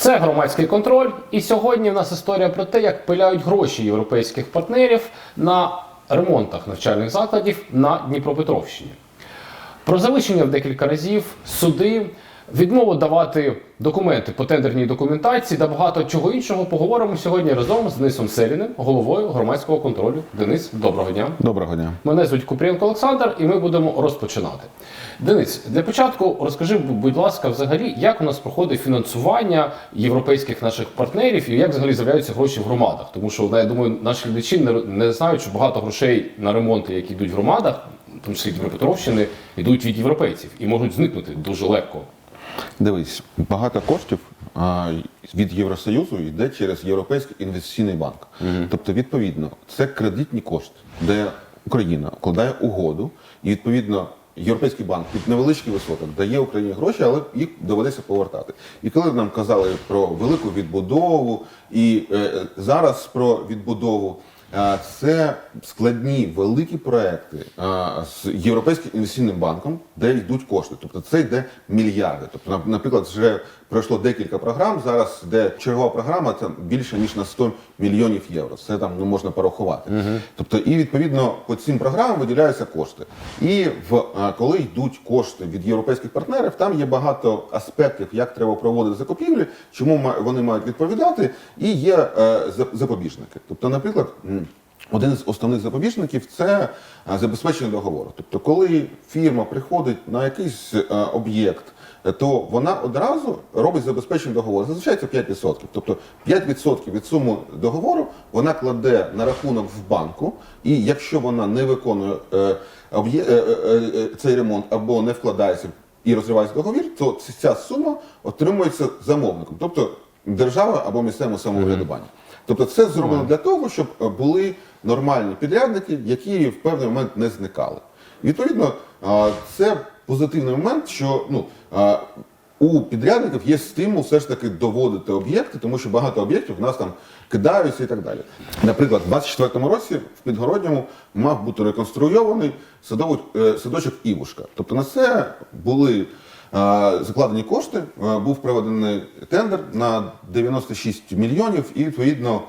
Це громадський контроль. І сьогодні в нас історія про те, як пиляють гроші європейських партнерів на ремонтах навчальних закладів на Дніпропетровщині. Про завищення в декілька разів, суди, відмову давати документи по тендерній документації та багато чого іншого поговоримо сьогодні разом з Денисом Селіним, головою громадського контролю. Денис, доброго дня. Доброго дня. Мене звуть Купрієнко Олександр, і ми будемо розпочинати. Денис, для початку розкажи, будь ласка, взагалі, як у нас проходить фінансування європейських наших партнерів і як взагалі з'являються гроші в громадах? Тому що я думаю, наші глядачі не, не знають, що багато грошей на ремонти, які йдуть в громадах, в тому числі Дніпропетровщини, йдуть від європейців і можуть зникнути дуже легко. Дивись, багато коштів а, від Євросоюзу йде через Європейський інвестиційний банк. Тобто, відповідно, це кредитні кошти, де Україна вкладає угоду, і відповідно. Європейський банк під невеличкий висоток дає Україні гроші, але їх доведеться повертати. І коли нам казали про велику відбудову, і е, зараз про відбудову, е, це складні великі проекти з Європейським інвестиційним банком, де йдуть кошти. Тобто це йде мільярди. Тобто, наприклад, вже пройшло декілька програм. Зараз де чергова програма це більше ніж на 100 мільйонів євро. Це там не можна порахувати. Тобто, і відповідно по цим програмам виділяються кошти. І в коли йдуть кошти від європейських партнерів, там є багато аспектів, як треба проводити закупівлі, чому вони мають відповідати, і є е, запобіжники. Тобто, наприклад. Один з основних запобіжників це е, забезпечення договору. Тобто, коли фірма приходить на якийсь е, об'єкт, то вона одразу робить забезпечення договору. Зазвичай це 5%. Тобто 5% від суми договору вона кладе на рахунок в банку, і якщо вона не виконує е, цей ремонт або не вкладається і розривається договір, то ця сума отримується замовником, тобто держава або місцеве самоврядування. Тобто це зроблено для того, щоб були нормальні підрядники, які в певний момент не зникали. Відповідно, це позитивний момент, що ну, у підрядників є стимул все ж таки доводити об'єкти, тому що багато об'єктів у нас там кидаються і так далі. Наприклад, у 24-му році в Підгородньому мав бути реконструйований садовий е, садочок Івушка. Тобто на це були закладені кошти, був проведений тендер на 96 мільйонів, і відповідно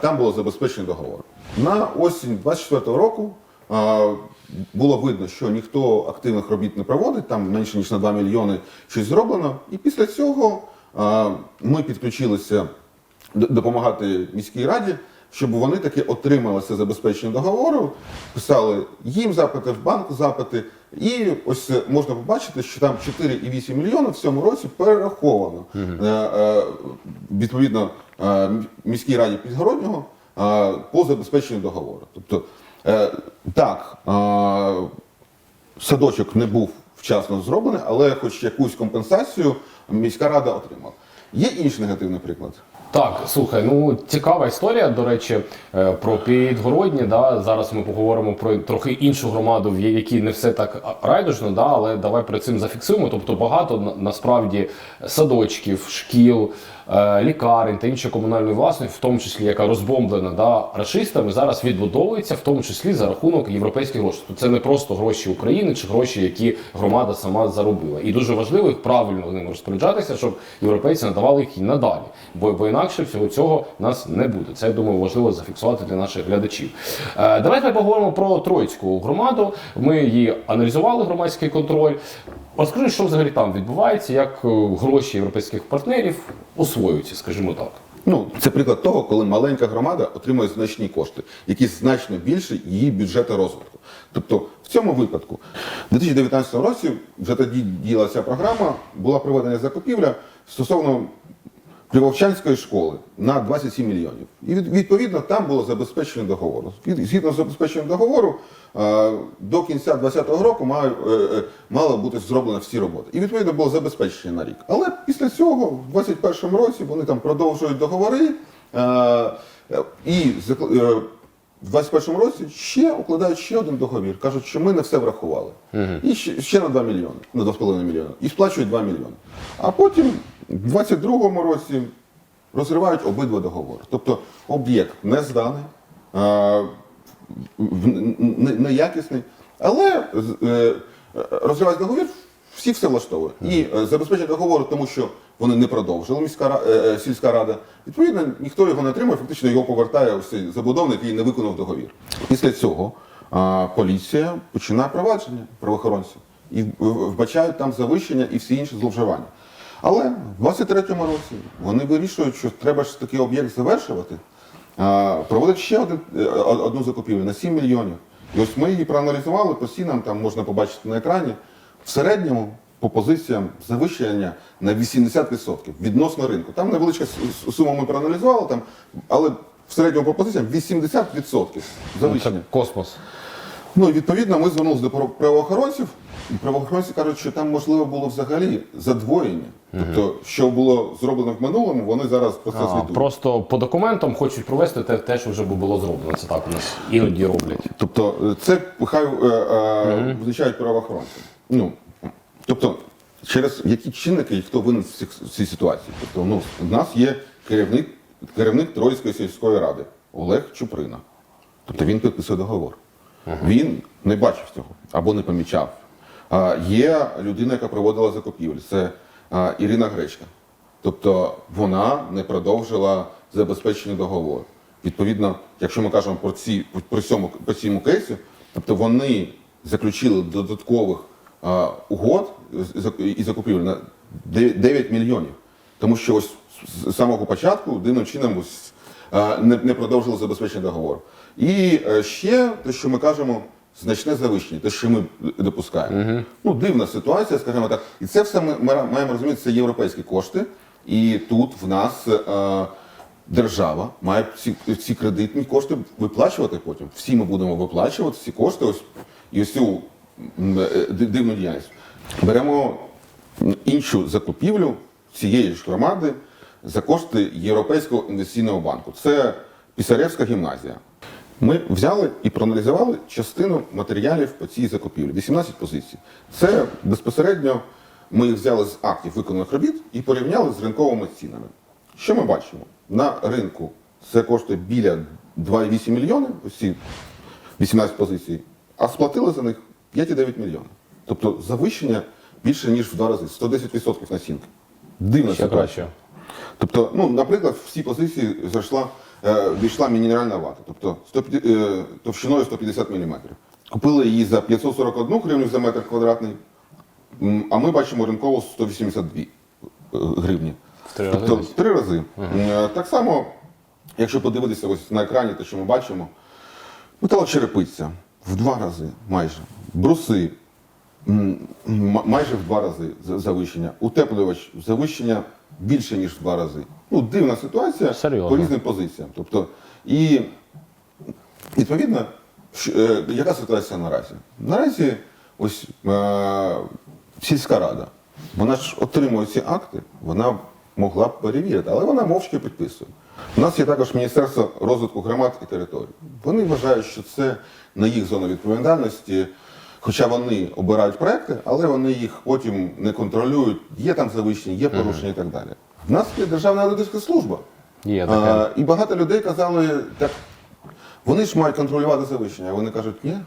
там було забезпечений договор. На осінь 24-го року було видно, що ніхто активних робіт не проводить, там менше ніж на 2 мільйони щось зроблено. І після цього ми підключилися допомагати міській раді, щоб вони таки отримали це забезпечення договору, писали їм запити, в банк запити. І ось е, можна побачити, що там 4,8 мільйона в цьому році перераховано е, е, відповідно е, міській раді Підгороднього е, по забезпеченню договору. Тобто, е, так, е, садочок не був вчасно зроблений, але хоч якусь компенсацію міська рада отримала. Є інший негативний приклад. Так, слухай, ну цікава історія, до речі, е, про підгородні. Да? Зараз ми поговоримо про трохи іншу громаду, в якій не все так райдужно, да? але давай при цим зафіксуємо. Тобто багато насправді садочків, шкіл, е, лікарень та іншої комунальної власності, в тому числі яка розбомблена да, рашистами, зараз відбудовується, в тому числі за рахунок європейських грошей. Тобто це не просто гроші України чи гроші, які громада сама заробила. І дуже важливо їх правильно ними розпоряджатися, щоб європейці надавали їх і надалі. Бо, бо інакше всього цього в нас не буде. Це я думаю важливо зафіксувати для наших глядачів. Е, давайте поговоримо про Троїцьку громаду. Ми її аналізували, громадський контроль. Розкажи, що взагалі там відбувається, як е, гроші європейських партнерів освоюються, скажімо так. Ну, це приклад того, коли маленька громада отримує значні кошти, які значно більше її бюджету розвитку. Тобто, в цьому випадку, в 2019 році вже тоді діяла ця програма, була проведена закупівля стосовно Привовчанської школи на 27 мільйонів. І від- відповідно там було забезпечено договору. Згідно з забезпеченням договору, е, до кінця 2020 року е, е, мало бути зроблено всі роботи. І відповідно було забезпечення на рік. Але після цього, в 2021 році, вони там продовжують договори. І в 21 році ще укладають ще один договір. Кажуть, що ми не все врахували. І ще, ще на 2 мільйони, на 2,5 мільйони. І сплачують 2 мільйони. А потім в 22 році розривають обидва договори. Тобто об'єкт не зданий, н- неякісний, але е, розривають договір всі все влаштовує. І е, забезпечення договору, тому що вони не продовжили міська е, е, сільська рада. Відповідно, ніхто його не отримує, фактично його повертає ось цей забудовник, який не виконав договір. Після цього а, поліція починає провадження правоохоронців і вбачають там завищення і всі інші зловживання. Але в 23-му році вони вирішують, що треба ж такий об'єкт завершувати. А, Проводять ще один, е, одну закупівлю на 7 мільйонів. І ось ми її проаналізували по цінам, там можна побачити на екрані. В середньому по позиціям завищення на 80% відносно ринку. Там невеличка сума ми проаналізували, там, але в середньому по позиціям 80% Це завищення. космос. Ну і відповідно ми звернулися до правоохоронців, і правоохоронці кажуть, що там можливо було взагалі задвоєння. Тобто, що було зроблено в минулому, вони зараз про це А, звітують. просто по документам хочуть провести те, те, що вже було зроблено. Це так у нас іноді роблять. Тобто це хай е, е, визначають правоохоронці. Ну, тобто, через які чинники і хто винен в цій ситуації. Тобто, ну, у нас є керівник, керівник Троїцької сільської ради Олег Чуприна. Тобто він підписує договор. Він не бачив цього або не помічав. А, є людина, яка проводила закупівлі, це а, Ірина Гречка. Тобто вона не продовжила забезпечення договору. Відповідно, якщо ми кажемо про ці про цьому по цьому кейсі, тобто вони заключили додаткових угод з- з- і закупівлі на 9 мільйонів. Тому що ось з самого початку дивним чином ось, не, не продовжили забезпечення договору. І е, ще те, що ми кажемо, значне завищення, те, що ми допускаємо. Ну, дивна ситуація, скажімо так. І це все ми, маємо розуміти, це європейські кошти. І тут в нас е, держава має ці, ці кредитні кошти виплачувати потім. Всі ми будемо виплачувати ці кошти, ось і ось цю е, дивну діяльність. Беремо іншу закупівлю цієї ж громади за кошти Європейського інвестиційного банку. Це Пісаревська гімназія. Ми взяли і проаналізували частину матеріалів по цій закупівлі. 18 позицій. Це безпосередньо ми їх взяли з актів виконаних робіт і порівняли з ринковими цінами. Що ми бачимо? На ринку це коштує біля 2,8 мільйони, ці 18 позицій, а сплатили за них 5,9 мільйонів. Тобто завищення більше, ніж в два рази, 110% націнки. Дивна Ще краще. Тобто, ну, наприклад, в ці позиції зайшла, е, війшла мінеральна вата, тобто 150, е, товщиною 150 мм. Купили її за 541 гривню за метр квадратний, а ми бачимо ринково 182 е, гривні. В три рази тобто, десь. три рази. Е, Так само, якщо подивитися ось на екрані, те, що ми бачимо, металочерепиця в два рази майже. Бруси майже в два рази завищення. Утеплювач завищення більше, ніж в два рази. Ну, дивна ситуація Серйозно. по різним позиціям. Тобто, і відповідно, е, яка ситуація наразі? Наразі ось е, сільська рада, вона ж отримує ці акти, вона могла б перевірити, але вона мовчки підписує. У нас є також Міністерство розвитку громад і територій. Вони вважають, що це не їх зону відповідальності, хоча вони обирають проекти, але вони їх потім не контролюють. Є там завищення, є порушення і так далі. В нас є Державна аудиторська служба. Є така. А, і багато людей казали, так вони ж мають контролювати завищення. А вони кажуть, ні,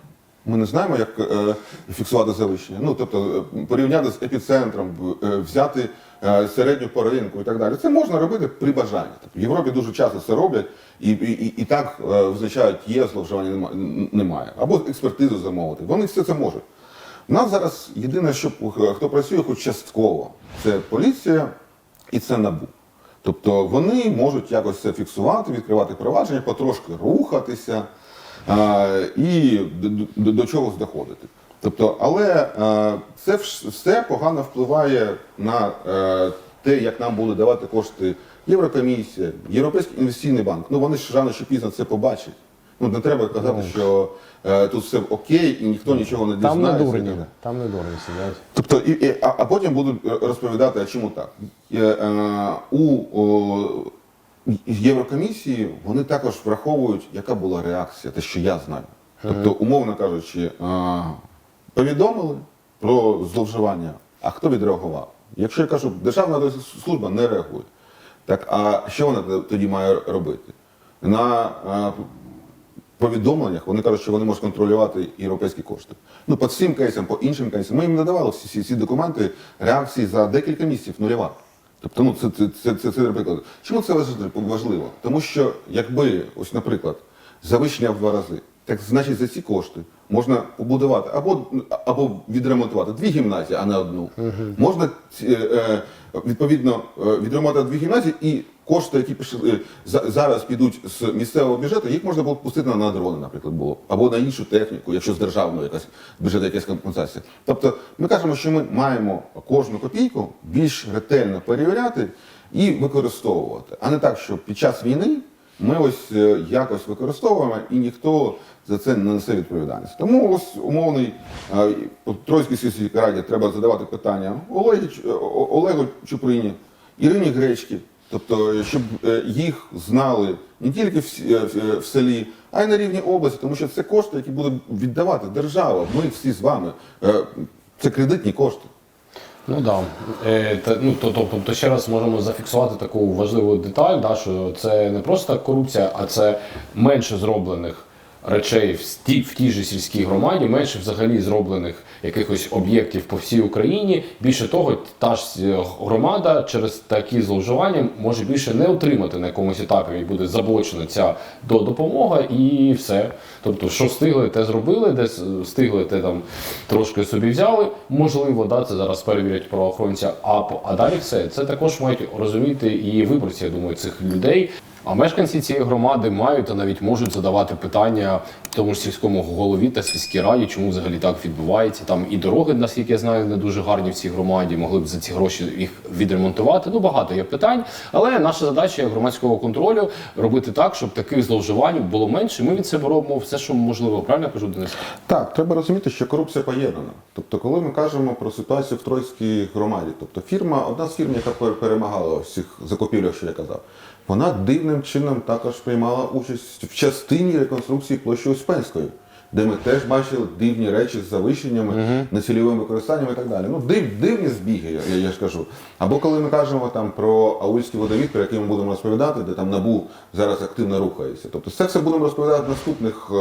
ми не знаємо, як е, фіксувати завищення. Ну, тобто е, порівняти з епіцентром, е, взяти е, середню по ринку і так далі. Це можна робити при бажанні. Тобто, в Європі дуже часто це роблять і, і, і, так е, визначають, є зловживання, нема- немає. Або експертизу замовити. Вони все це можуть. У нас зараз єдине, що е, хто працює хоч частково, це поліція і це набу. Тобто вони можуть якось це фіксувати, відкривати провадження, потрошки рухатися і до, до, чогось доходити. Тобто, але а, це все погано впливає на е, те, як нам будуть давати кошти Єврокомісія, Європейський інвестиційний банк. Ну вони ж рано чи пізно це побачать. Ну не треба казати, що е, тут все окей і ніхто нічого не Там не дурні. Там не дурні сидять. Тобто, і, і, а, а потім будуть е, розповідати, а чому так. Е, е, у о, Єврокомісії вони також враховують, яка була реакція, те, що я знаю. Тобто, умовно кажучи, повідомили про зловживання, а хто відреагував? Якщо я кажу, Державна служба не реагує, так а що вона тоді має робити? На повідомленнях вони кажуть, що вони можуть контролювати європейські кошти. Ну, по цим кейсам, по іншим кейсам, ми їм надавали всі, всі документи реакції за декілька місяців нульова. Тобто, ну це, це, це, це, це приклад. Чому це важливо? Тому що якби, ось, наприклад, завищення в два рази, так значить за ці кошти можна побудувати або, або відремонтувати дві гімназії, а не одну. Можна е, е, відповідно е, відремонтувати дві гімназії і кошти, які пішли е, зараз підуть з місцевого бюджету, їх можна було пустити на, дрони, наприклад, було, або на іншу техніку, якщо з державної якась бюджету якась компенсація. Тобто ми кажемо, що ми маємо кожну копійку більш ретельно перевіряти і використовувати, а не так, що під час війни ми ось е, якось використовуємо і ніхто за це не несе відповідальність. Тому ось умовний е, Троїцькій сільській раді треба задавати питання Олегу Чуприні, Ірині Гречки, тобто щоб е, їх знали не тільки в, е, в- селі, а й на рівні області, тому що це кошти, які буде віддавати держава. Ми всі з вами. Е, Це кредитні кошти. Ну да. Е, та, ну, то, то, ще раз можемо зафіксувати таку важливу деталь, да, що це не просто корупція, а це менше зроблених речей в, ті, в тій же сільській громаді, менше взагалі зроблених якихось об'єктів по всій Україні. Більше того, та ж е, громада через такі зловживання може більше не отримати на якомусь етапі і буде заблочена ця до допомога і все. Тобто, що встигли, те зробили, де встигли, те там трошки собі взяли. Можливо, да, це зараз перевірять правоохоронці, а, а далі все. Це також мають розуміти і виборці, я думаю, цих людей. А мешканці цієї громади мають та навіть можуть задавати питання тому ж сільському голові та сільській раді, чому взагалі так відбувається. Там і дороги, наскільки я знаю, не дуже гарні в цій громаді. Могли б за ці гроші їх відремонтувати. Ну багато є питань. Але наша задача громадського контролю робити так, щоб таких зловживань було менше. Ми від себе робимо все, що можливо. Правильно кажу, Денис? Так, треба розуміти, що корупція поєднана. Тобто, коли ми кажемо про ситуацію в Тройській громаді, тобто фірма, одна з фірм, яка перемагала ось цих закупівлях, що я казав, вона дивним чином також приймала участь в частині реконструкції площі Успенської, де ми теж бачили дивні речі з завищеннями, нецільовим використанням і так далі. Ну, див, дивні збіги, я, я ж кажу. Або коли ми кажемо там про Аульський водовід, про який ми будемо розповідати, де там набу зараз активно рухається. Тобто це все будемо розповідати в наступних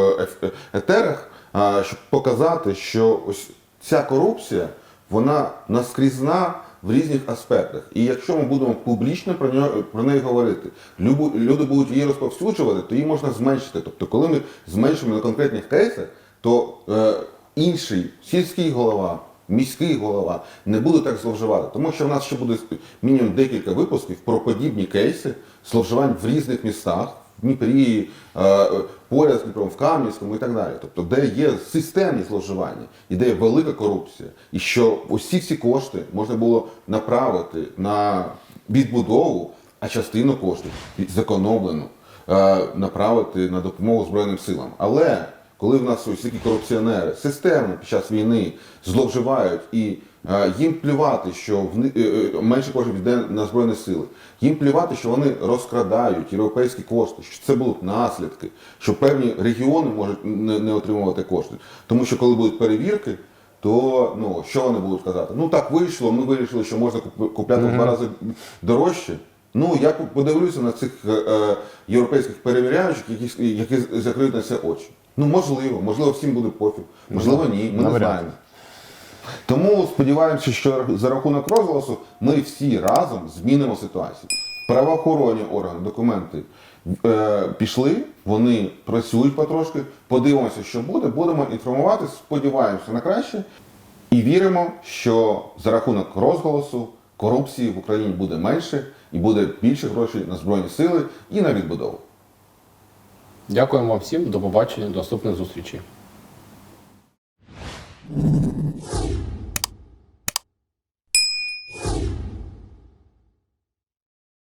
е, етерах, а, щоб показати, що ось ця корупція, вона наскрізна в різних аспектах. І якщо ми будемо публічно про нього про неї говорити, любу- люди будуть її розповсюджувати, то її можна зменшити. Тобто, коли ми зменшимо на конкретних кейсах, то е, інший сільський голова. Міський голова не буде так зловживати, тому що в нас ще буде мінімум декілька випусків про подібні кейси зловживань в різних містах, в Дніпрі, е, поряд з Дніпром, в Кам'янському і так далі. Тобто, де є системні зловживання і де є велика корупція, і що усі ці кошти можна було направити на відбудову, а частину коштів зекономлену е, направити на допомогу Збройним силам. Але коли в нас ось такі корупціонери системно під час війни зловживають і е, їм плювати, що в е, е, менше коштів йде на збройні сили, їм плювати, що вони розкрадають європейські кошти, що це будуть наслідки, що певні регіони можуть не, не отримувати кошти. Тому що коли будуть перевірки, то ну що вони будуть казати? Ну так вийшло, ми вирішили, що можна куп- купляти в два рази дорожче. Ну, я подивлюся на цих е, європейських перевіряючих, які, які закриють на це очі. Ну, можливо, можливо, всім буде пофіг, можливо, ні, ми не навряд. знаємо. Тому сподіваємося, що за рахунок розголосу ми всі разом змінимо ситуацію. Правоохоронні органи, документи е, пішли, вони працюють потрошки. Подивимося, що буде. Будемо інформувати, сподіваємося на краще і віримо, що за рахунок розголосу корупції в Україні буде менше і буде більше грошей на збройні сили і на відбудову. Дякуємо всім. До побачення, до наступних зустрічей.